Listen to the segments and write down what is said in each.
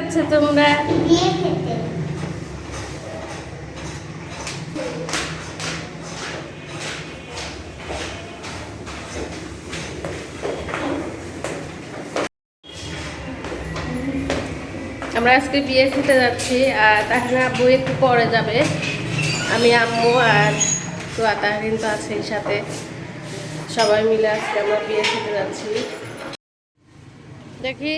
যাচ্ছ তোমরা? আমরা আজকে বিয়ে খেতে যাচ্ছি, আর তাহলে আব্বু একটু পরে যাবে। আমি আম্মু আর তো তাহরিন তো আছেই সাথে। সবাই মিলে আজকে আমরা বিয়ে খেতে যাচ্ছি। দেখি।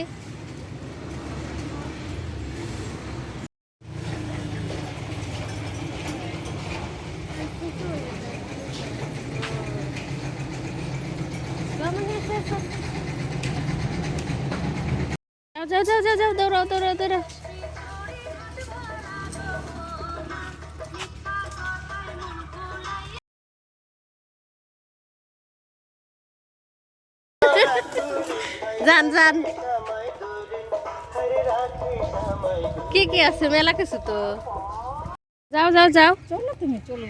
যাও যাও যাও যাও দৌড়াও দৌড়াও দৌড়াও। যান যান। কি কি আছে? মেলা কিছু তো। যাও যাও যাও। চলো তুমি, চলো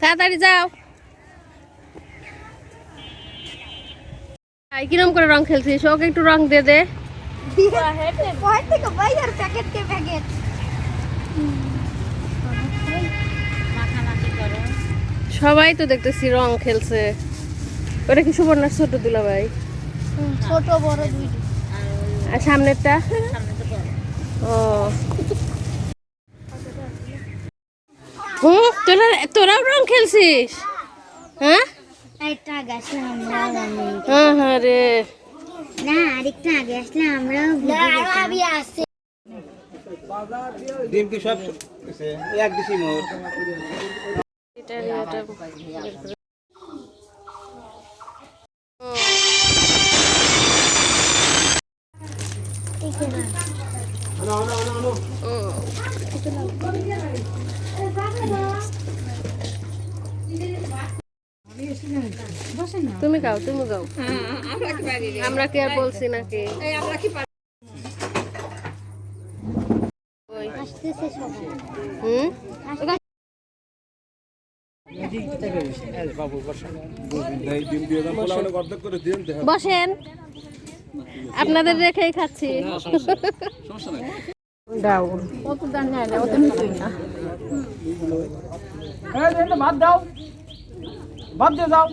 তাড়াতাড়ি যাও। আই কিরম করে রং খেলছিস? ওকে একটু রং দে দে। সবাই তো দেখতেছি রং খেলছে। ওটা কি সুবর্ণার ছোট দুলা ভাই ছোট বড় আর সামনেরটা? ও। হুম তোরা তোরাও রং খেলছিস? হ্যাঁ? একটা আগে আসলে আমরা হ্যাঁ হ্যাঁ রে। না আরেকটা আগে আসলে আমরাও আমি আসি। ডিম কি সব এক দিছি মোর। এটা করে। তুমি খাও আমরা কি আর বলছি নাকি? হুম? বসেন। আপনাদের রেখেই খাচ্ছি। ডাউন কত দান না অত নিচুই না ভাত দাও। ভাত দিয়ে যাও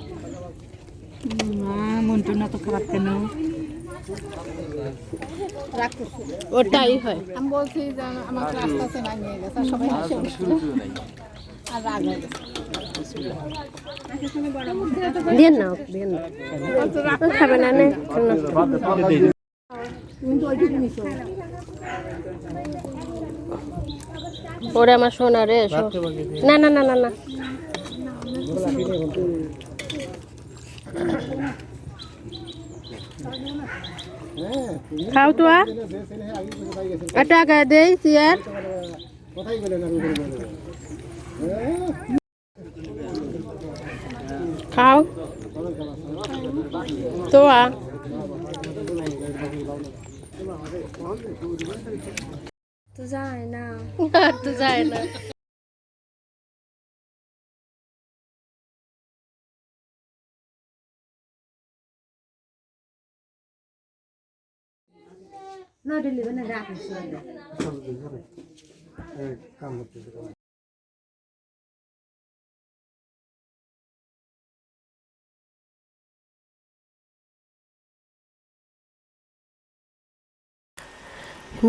ওটাই হয় আমার না খাবে না নে ওরে আমার সোনা রে না না না না না। খাও তো আর টাকা দেই চেয়ার খাও তো আ তো যায় না আর তো যায় না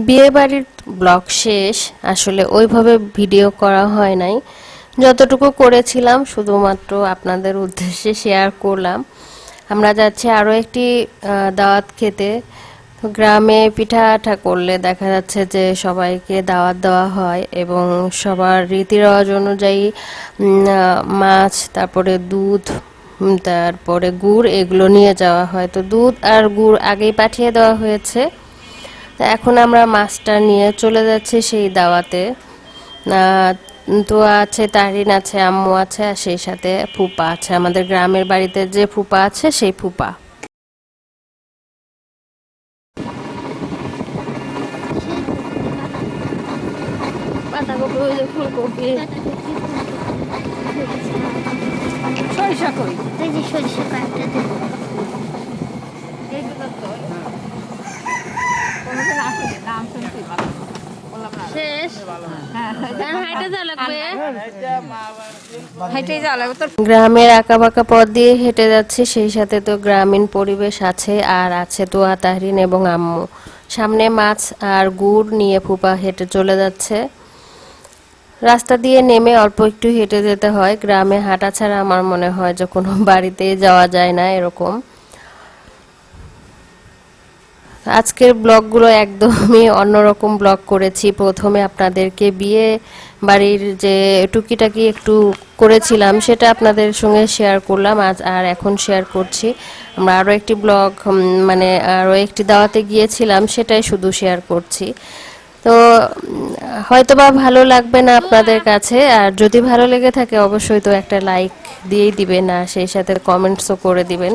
বিয়ে বাড়ির ব্লগ শেষ আসলে ওইভাবে ভিডিও করা হয় নাই। যতটুকু করেছিলাম শুধুমাত্র আপনাদের উদ্দেশ্যে শেয়ার করলাম। আমরা যাচ্ছি আরও একটি আহ, দাওয়াত খেতে। গ্রামে পিঠা আঠা করলে দেখা যাচ্ছে যে সবাইকে দাওয়াত দেওয়া হয় এবং সবার রীতি রেওয়াজ অনুযায়ী মাছ, তারপরে দুধ তারপরে গুড় এগুলো নিয়ে যাওয়া হয়। তো দুধ আর গুড় আগেই পাঠিয়ে দেওয়া হয়েছে। এখন আমরা মাছটা নিয়ে চলে যাচ্ছি সেই দাওয়াতে। তো আছে, তারিন আছে, আম্মু আছে, আর সেই সাথে ফুপা আছে। আমাদের গ্রামের বাড়িতে যে ফুপা আছে, সেই ফুপা। ফুলকপি সরিষা কই? এই যে সরিষা কয়েকটা দেবো। হ্যাঁ। হাইটে যা লাগবে। হেঁটেই যাওয়া লাগবে। তোর গ্রামের আঁকা বাঁকা পথ দিয়ে হেঁটে যাচ্ছে সেই সাথে তো গ্রামীণ পরিবেশ আছে আর আছে তোয়া তাহরিন এবং আম্মু। সামনে মাছ আর গুড় নিয়ে ফুপা হেঁটে চলে যাচ্ছে। রাস্তা দিয়ে নেমে অল্প একটু হেঁটে যেতে হয়। গ্রামে হাঁটা ছাড়া আমার মনে হয় যে কোনো বাড়িতে যাওয়া যায় না এরকম। আজকের ব্লগগুলো একদমই অন্যরকম ব্লগ করেছি। প্রথমে আপনাদেরকে বিয়ে বাড়ির যে টুকিটাকি একটু করেছিলাম, সেটা আপনাদের সঙ্গে শেয়ার করলাম। আজ আর এখন শেয়ার করছি। আমরা আরও একটি ব্লগ মানে আরও একটি দাওয়াতে গিয়েছিলাম, সেটাই শুধু শেয়ার করছি। তো হয়তো বা ভালো লাগবে না আপনাদের কাছে, আর যদি ভালো লেগে থাকে অবশ্যই তো একটা লাইক দিয়েই দিবেন, আর সেই সাথে কমেন্টসও করে দিবেন।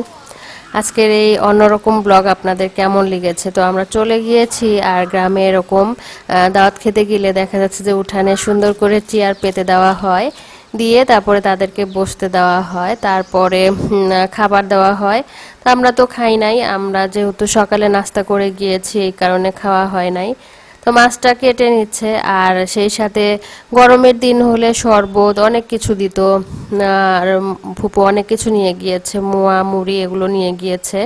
আজকের এই অন্যরকম ব্লগ আপনাদের কেমন লেগেছে? তো আমরা চলে গিয়েছি, আর গ্রামে এরকম দাওয়াত খেতে গেলে দেখা যাচ্ছে যে উঠানে সুন্দর করে চেয়ার পেতে দেওয়া হয়, দিয়ে তারপরে তাদেরকে বসতে দেওয়া হয়, তারপরে খাবার দেওয়া হয়। তো আমরা তো খাই নাই, আমরা যেহেতু সকালে নাস্তা করে গিয়েছি, এই কারণে খাওয়া হয় নাই। তো মাছটা কেটে নিচ্ছে আর সেই সাথে গরমের দিন হলে শরবত, অনেক কিছু দিত। আর ফুপু অনেক কিছু নিয়ে গিয়েছে, মোয়া, মুড়ি এগুলো নিয়ে গিয়েছে।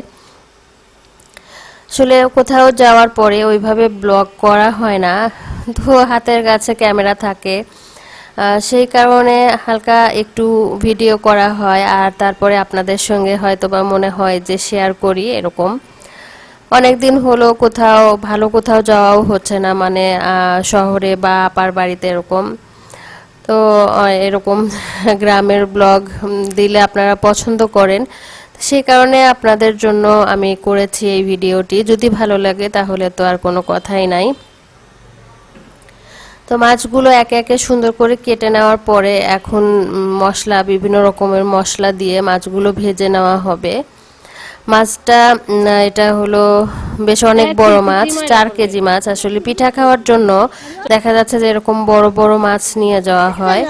আসলে কোথাও যাওয়ার পরে ওইভাবে ব্লগ করা হয় না। তো হাতের কাছে ক্যামেরা থাকে। সেই কারণে হালকা একটু ভিডিও করা হয় আর তারপরে আপনাদের সঙ্গে হয়তো বা মনে হয় যে শেয়ার করি এরকম। অনেক দিন হলো কোথাও, ভালো কোথাও যাওয়াও হচ্ছে না মানে শহরে বা আপার বাড়িতে এরকম। তো এরকম গ্রামের ব্লগ দিলে আপনারা পছন্দ করেন। সেই কারণে আপনাদের জন্য আমি করেছি এই ভিডিওটি। যদি ভালো লাগে তাহলে তো আর কোনো কথাই নাই। তো মাছগুলো একে একে সুন্দর করে কেটে নেওয়ার পরে এখন মশলা, বিভিন্ন রকমের মশলা দিয়ে মাছগুলো ভেজে নেওয়া হবে। মাছটা এটা হলো বেশ অনেক বড় মাছ চার কেজি মাছ। আসলে পিঠা খাওয়ার জন্য দেখা যাচ্ছে যে এরকম বড় বড় মাছ নিয়ে যাওয়া হয়।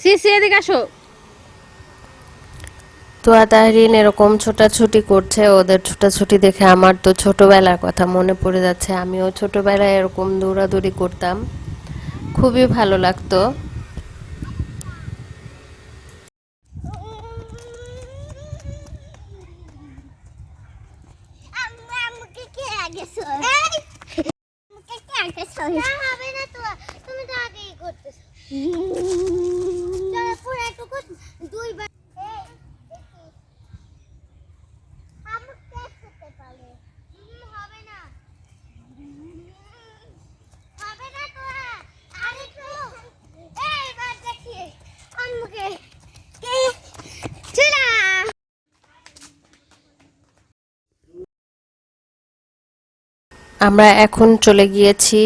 সি সি এদিকে আসো। তোয়া তাহরিন এরকম ছোটাছুটি করছে ওদের ছোটাছুটি দেখে আমার তো ছোটবেলার কথা মনে পড়ে যাচ্ছে। আমিও ছোটবেলায় এরকম দৌড়াদৌড়ি করতাম। খুবই ভালো লাগতো। আমরা আমাকে কে আগে সরিষা আমাকে কে আগে সরিষা হবে না তো তুমি তো আগেই করতেছো চলো পুরো একটু কর দুইবার এই, দেখি। আমাকে একসাথে পারলে। হুম, হবে না হবে না তো আরেকটু এইবার দেখি আমাকে কে চলা আমরা এখন চলে গিয়েছি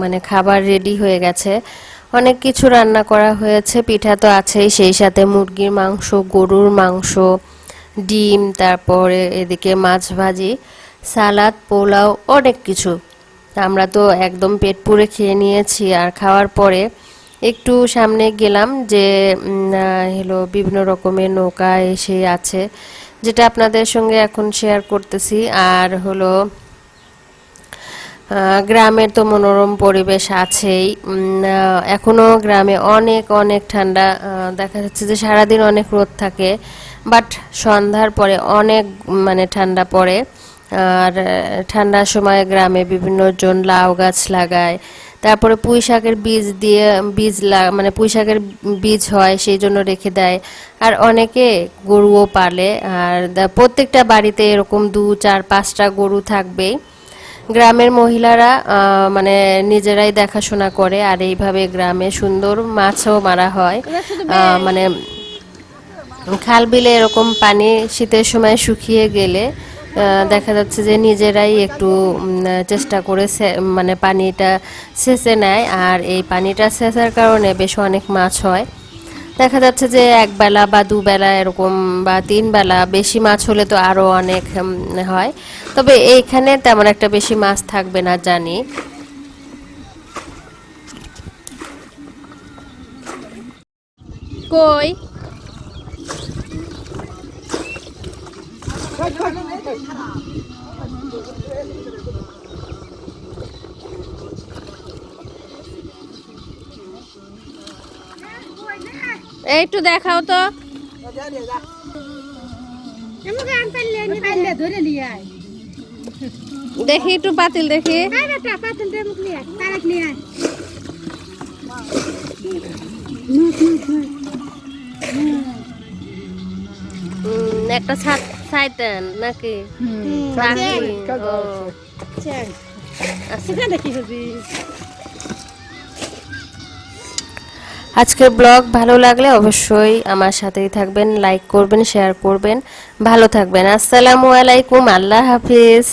মানে খাবার রেডি হয়ে গেছে। অনেক কিছু রান্না করা হয়েছে, পিঠা তো আছেই, সেই সাথে মুরগির মাংস, গরুর মাংস, ডিম, তারপরে এদিকে মাছ ভাজি, সালাদ, পোলাও, অনেক কিছু। আমরা তো একদম পেট পুরে খেয়ে নিয়েছি, আর খাওয়ার পরে একটু সামনে গেলাম যে হলো বিভিন্ন রকমের নৌকা এসে আছে, যেটা আপনাদের সঙ্গে এখন শেয়ার করতেছি। আর হলো গ্রামের তো মনোরম পরিবেশ আছেই। উম, আহ, এখনও গ্রামে অনেক অনেক ঠান্ডা দেখা যাচ্ছে যে সারাদিন অনেক রোদ থাকে বাট সন্ধ্যার পরে অনেক মানে ঠান্ডা পড়ে। আর ঠান্ডার সময় গ্রামে বিভিন্ন জন লাউ গাছ লাগায়। তারপরে পুঁই শাকের বীজ দিয়ে বীজ মানে পুঁই শাকের বীজ হয় সেই জন্য রেখে দেয়। আর অনেকে গরুও পালে আর প্রত্যেকটা বাড়িতে এরকম দু চার পাঁচটা গরু থাকবেই। গ্রামের মহিলারা মানে নিজেরাই দেখাশোনা করে আর এইভাবে গ্রামে সুন্দর মাছও মারা হয়। মানে খাল বিলে এরকম পানি শীতের সময় শুকিয়ে গেলে দেখা যাচ্ছে যে নিজেরাই একটু চেষ্টা করে মানে পানিটা সেচে নেয় আর এই পানিটা সেচার কারণে বেশ অনেক মাছ হয়। দেখা যাচ্ছে যে এক বেলা বা দুবেলা এরকম বা তিন বেলা বেশি মাছ হলে তো আরও অনেক হয়। তবে এইখানে তেমন একটা বেশি মাছ থাকবে না, জানি। কই? একটু দেখাও তো। ধরে নিয়ে আয়। দেখি একটু পাতিল দেখি। একটা ছাদ সাইতেন নাকি? রাখি ও। কি হবি আজকের ব্লগ ভালো লাগলে অবশ্যই আমার সাথেই থাকবেন লাইক করবেন শেয়ার করবেন। ভালো থাকবেন। আসসালামু আলাইকুম, আল্লাহ হাফিজ।